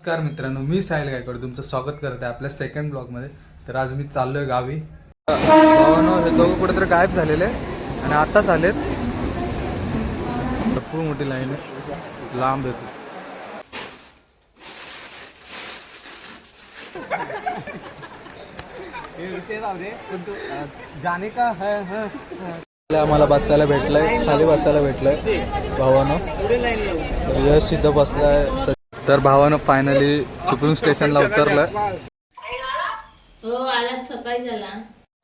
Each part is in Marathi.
नमस्कार मित्रांनो मी साहिल गायकवाड. तुमचं स्वागत करत आहे आपल्या सेकंड ब्लॉगमध्ये तर आज मी चाललोय गावी. भावानो हे दोघं कुठेतरी गायब झालेले आणि आताच आलेत. भरपूर मोठी लाईन आहे. लांब येतो का? है है आम्हाला बसायला भेटलंय खाली बसायला भेटलंय भावानं. यश इथं बसलाय तर भावानं फायनली चिपळूण स्टेशनला उतरलं हो आलाच सकाळी झाला.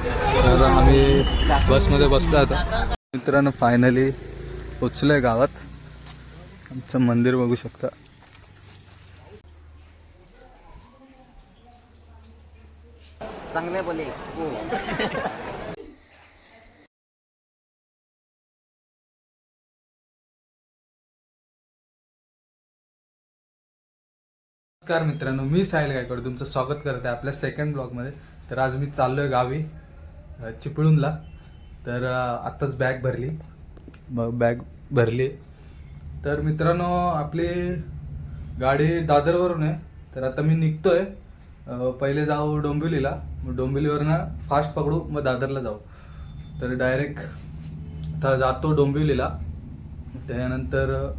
तर आम्ही बसमध्ये बसलो आता. मित्रांनो फायनली पोचलोय गावात. आमचं मंदिर बघू शकता. चांगले बोले. नमस्कार मित्रांनो मी साहिल गायकवाड. तुमचं स्वागत करत आहे आपल्या सेकंड ब्लॉगमध्ये तर आज मी चाललोय गावी अ, चिपळूणला. तर आत्ताच बॅग भरली. मग बॅग भरली. तर मित्रांनो आपली गाडी दादरवरून आहे. तर आता मी निघतोय अ, पहिले जाऊ डोंबिवलीला. मग डोंबिवलीवरनं फास्ट पकडू मग दादरला जाऊ. तर डायरेक्ट आता जातो डोंबिवलीला. त्यानंतर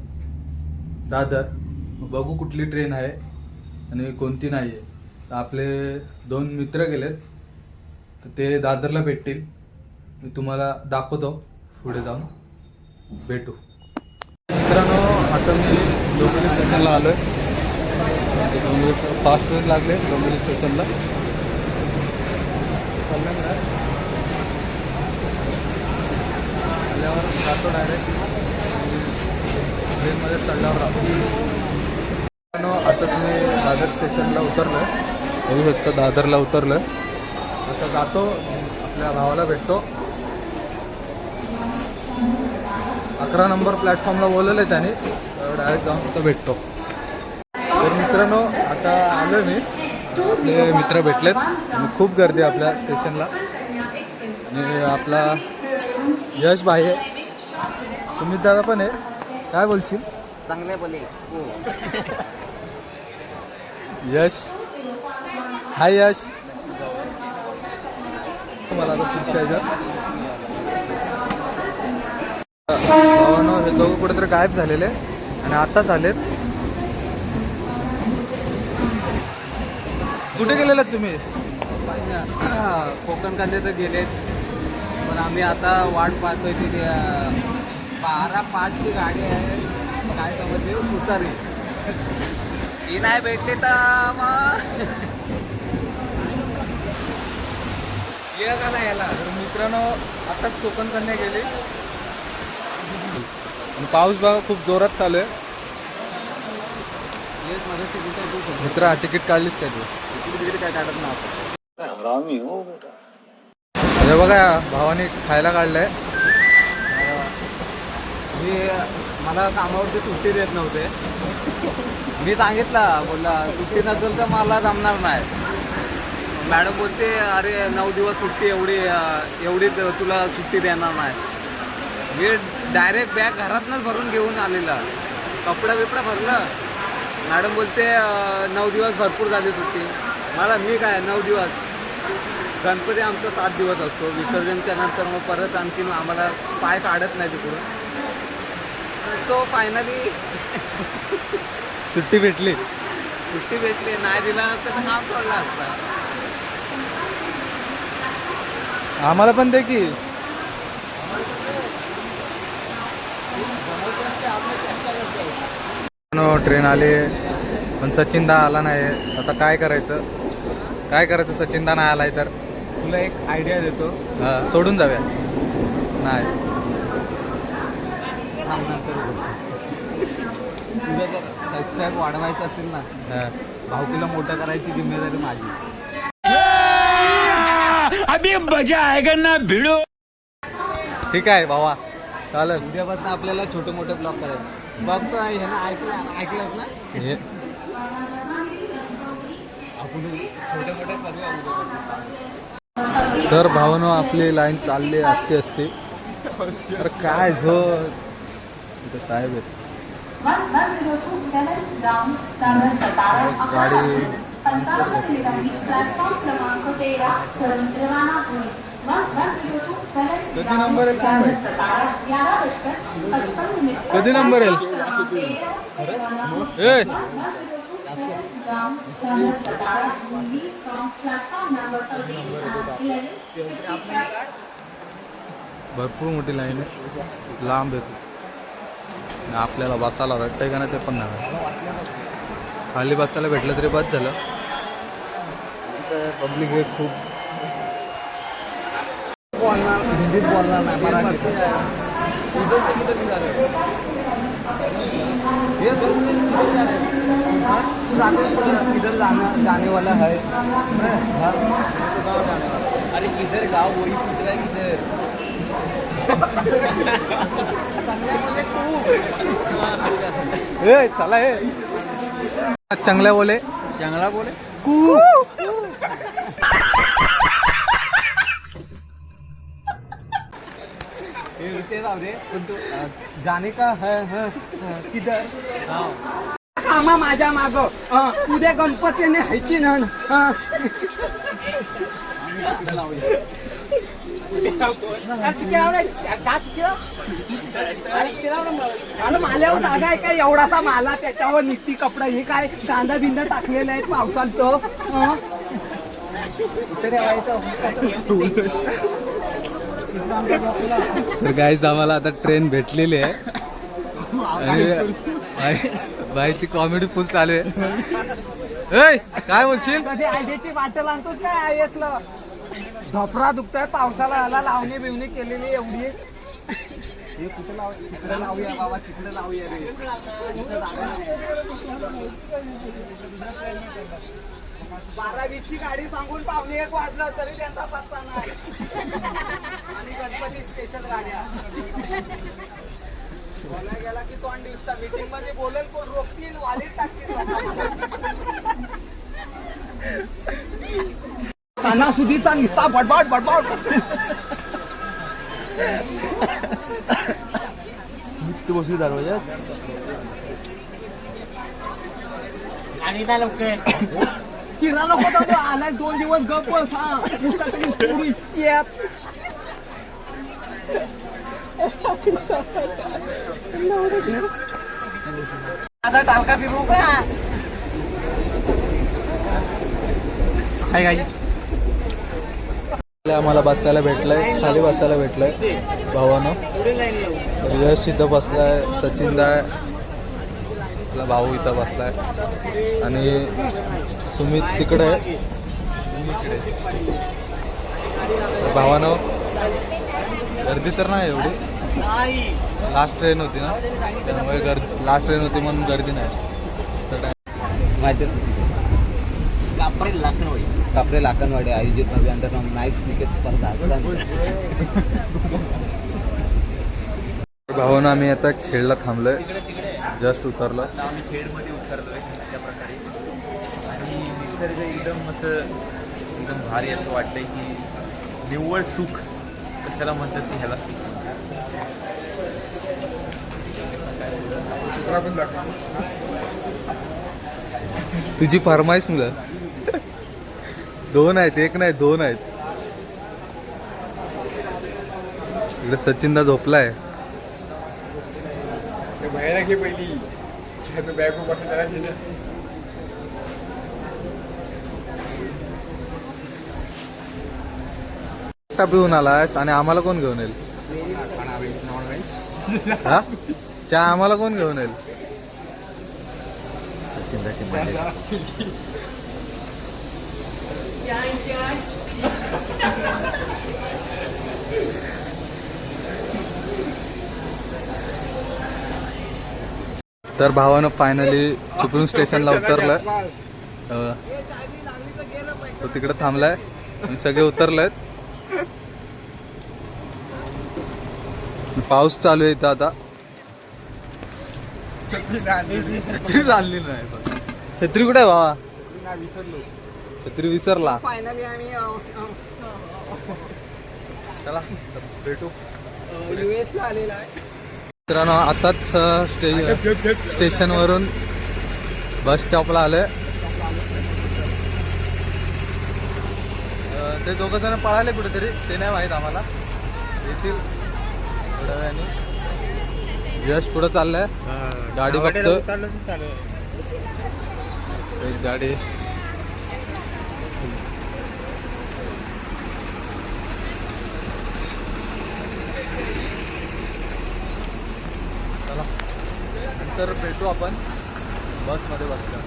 दादर. बघू कुठली ट्रेन आहे. आणि कोणती नाही आहे तर आपले दोन मित्र गेलेत. तर ते दादरला भेटतील. मी तुम्हाला दाखवतो पुढे जाऊन. भेटू. मित्रांनो आता मी डोंबिवली स्टेशनला आलो आहे डोंबिवली फास्ट ट्रेन लागले डोंबिवली स्टेशनला. आल्यावर जातो डायरेक्ट ट्रेनमध्ये चढल्यावर राहतो. मित्रांनो, आता तुम्ही दादर स्टेशनला उतरलं बघू शकता दादरला उतरलं आता जातो आपल्या भावाला भेटतो. अकरा नंबर प्लॅटफॉर्मला बोलवलं आहे त्याने डायरेक्ट जाऊन तिथं भेटतो. तर मित्रांनो आता आलो मी. आपले मित्र भेटलेत. आणि खूप गर्दी आहे आपल्या स्टेशनला. आणि आपला यश भाई आहे. सुमित दादा पण आहे. काय बोलशील? चांगले बोले. हो. यश. हाय यश. तुम्हाला आता पुढच्या ह्याच्यात. हो, हो, हे दोघं कुठेतरी गायब झालेले आणि आताच आलेत. कुठे गेलेलात तुम्ही? कोकण कांदे तर गेलेत पण आम्ही आता वाट पाहतोय तिथे बारा पाचची गाडी आहे. काय समजली उतारी. ती नाही भेटली तर मग. नाही याला. तर मित्रांनो आताच कोकण कन्या गेली पाऊस बघा खूप जोरात चालू आहे. मित्र हा तिकीट काढलीस काय तू? तिकीट काय काढत ना हरामी हो बेटा. हे बघा भावाने खायला काढलंय. मी मला कामावरती सुट्टी देत नव्हते. मी सांगितलं बोलला सुट्टी नसेल तर मला जमणार नाही. मॅडम बोलते अरे नऊ दिवस सुट्टी एवढी एवढी तुला सुट्टी देणार नाही. मी डायरेक्ट बॅग घरातनंच भरून घेऊन आलेला. कपडा बिपडा भरलं. मॅडम बोलते नऊ दिवस भरपूर झाली सुट्टी. मला मी काय नऊ दिवस? गणपती आमचा सात दिवस असतो. विसर्जनच्या नंतर मग परत आणखी आम्हाला पाय काढत नाही तिकडून. सो फायनली सुट्टी भेटली. सुट्टी भेटली नाही दिला तर काम सोडला असता. आम्हाला पण दे की. ट्रेन आली. पण सचिन दा आला नाही. आता काय करायचं? काय करायचं? सचिन दा नाही आलाय तर तुला एक आयडिया देतो. हा, सोडून जाऊया. नाही. जर सबस्क्राईब वाढवायचं असेल ना हा. भावकीला मोठं करायची जिम्मेदारी माझी. ठीक आहे भावा. चालेल. उद्यापासून आपल्याला छोटे मोठे ब्लॉग करायचे. बघतो हे ना ऐकलं ऐकलंच ना? हे. आपण छोटे मोठे करूया तर भावनो आपली लाईन चालली असते असते तर काय झो साहेब आहेत. गाडी कधी नंबर येईल काय माहीत कधी नंबर येईल ए! भरपूर मोठी लाईन आहे लांब येतो आपल्याला बसायला वाटतंय का ना ते पण नाही खाली बसायला भेटलं तरी बस झालं. पब्लिक हे खूप बोलणार हिंदीत बोलणार नाही दोस्त किधर जाना जाने वाला हाँ? अरे किधर गाँव वही पूछ रहा है किधर? ए चला ए चांगल्या बोले. चांगला बोले. ये इथे जाऊ दे पण तू अं, जाने का है है है, किधर? कामा माझ्या माग. उद्या गणपतीने हायची ना माल्यावर जागा आहे काय एवढासा माला त्याच्यावर निस्ती कपडा हे काय? कांदा बिंदा टाकलेला आहे पावसाचं? तर गाईज आम्हाला आता ट्रेन भेटलेली आहे. आणि बाई- बाईची कॉमेडी फुल चालू आहे. काय बोलशील? कधी आयडियाची बाटल आणतोस काय आयसलं धपरा दुखतोय पावसाला आला लावणी बिवणी केलेली एवढी. हे कुठे लाव तिकडे लावूया बाबा तिकडे लावूया रे. गाडी सांगून पावणे एक वाजलं तरी त्यांचा पत्ता नाही. आणि गणपती स्पेशल गाड्या. बोलायला गेला की तोंड दिसता. मीटिंगमध्ये बोलेल कोण? रोखतील वालीत टाकतील. सणासुदीचा निस्ता बडबड बडबड. चिरा नको तर तो आलाय दोन दिवस गप. आता टालका फिरू का? हाय गाईस आम्हाला बसायला भेटलंय खाली बसायला भेटलंय भावानं. यश इथं बसलाय सचिन दाय आपला भाऊ इथं बसलाय. आणि सुमित तिकडे आहे. भावानं गर्दी तर नाही एवढी. लास्ट ट्रेन होती ना. त्यामुळे गर्दी लास्ट ट्रेन होती म्हणून गर्दी नाही. तर माहिती कापरे लाखनवाडी. कापरे लाखनवाडी आयोजित नवी अंडर नाईट क्रिकेट स्पर्धा भावानं आम्ही आता खेळला थांबलोय. जस्ट उतरलो. आम्ही खेडमध्ये उतरलोय त्या प्रकारे. आणि निसर्ग एकदम असं एकदम भारी असं वाटतंय की निव्वळ सुख. कशाला म्हणतात की ह्याला सुख तुझी फरमाईश मुलं. दोन आहेत एक नाही दोन आहेत. इकडे सचिनदा झोपलाय. पिऊन आलायस आणि आम्हाला कोण घेऊन येईल? हा? चहा आम्हाला कोण घेऊन येईल. तर भावानं फायनली चिपळूण स्टेशनला उतरलं. तो तिकडे थांबलाय सगळे उतरलेत. पाऊस चालू आहे इथं आता. छत्री चालली नाही. छत्री कुठे आहे भावा? छत्री विसरला. फायनली आम्ही चला भेटू. युएस ला आलेला आहे. मित्रांनो आताच स्टे स्टेशनवरून बस स्टॉपला आलोय. अ, ते दोघं जण पळाले कुठेतरी. ते नाही माहीत आम्हाला. येतील. थोड्या वेळाने. यश पुढं चाललंय. गाडी बघतो एक गाडी चला नंतर भेटू आपण बसमध्ये बसलो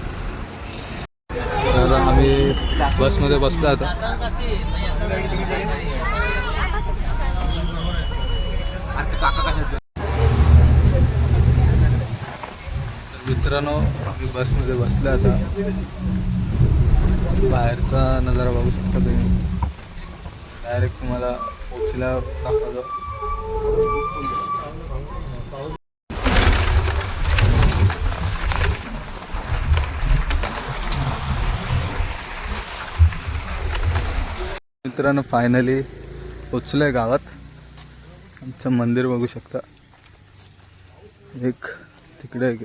तर आम्ही बसमध्ये बसलो आता. मित्रांनो आम्ही बसमध्ये बसलो आता. बाहेरचा नजारा बघू शकता तुम्ही. डायरेक्ट तुम्हाला पोचल्या दाखवतो. मित्रांनो फायनली पोचलो आहे गावात. आमचं मंदिर बघू शकता. एक तिकडे एक.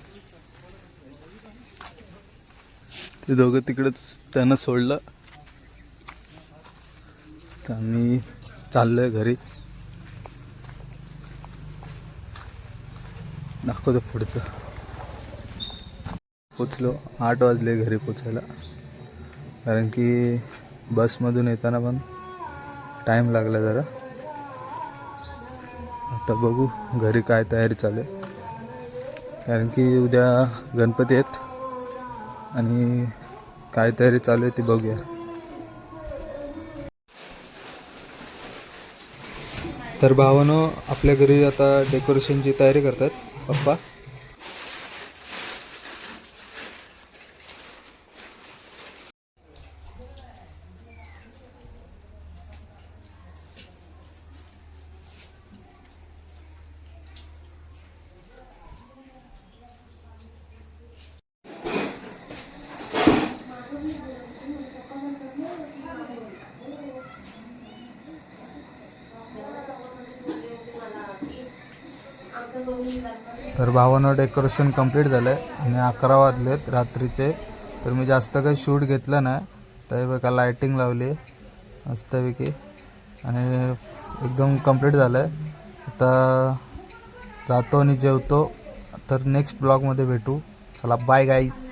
ते दोघं तिकडेच त्यांना सोडलं. तर आम्ही चाललोय घरी. दाखवतो पुढचं. पोचलो. आठ वाजले घरी पोचायला. कारण की बसमधून येताना पण टाईम लागला जरा. आता बघू घरी काय तयारी चालू आहे. कारण की उद्या गणपती आहेत आणि काय तयारी चालू आहे ती बघूया. तर भावानो आपल्या घरी आता डेकोरेशनची तयारी करतात पप्पा. तर भावानं डेकोरेशन कंप्लीट झालं आहे आणि अकरा वाजलेत रात्रीचे. तर मी जास्त काही शूट घेतलं नाही. तर बघा लायटिंग लावली मस्तपैकी. आणि एकदम कंप्लीट झालं आहे आता जातो आणि जेवतो. तर नेक्स्ट ब्लॉगमध्ये भेटू. चला बाय गाईस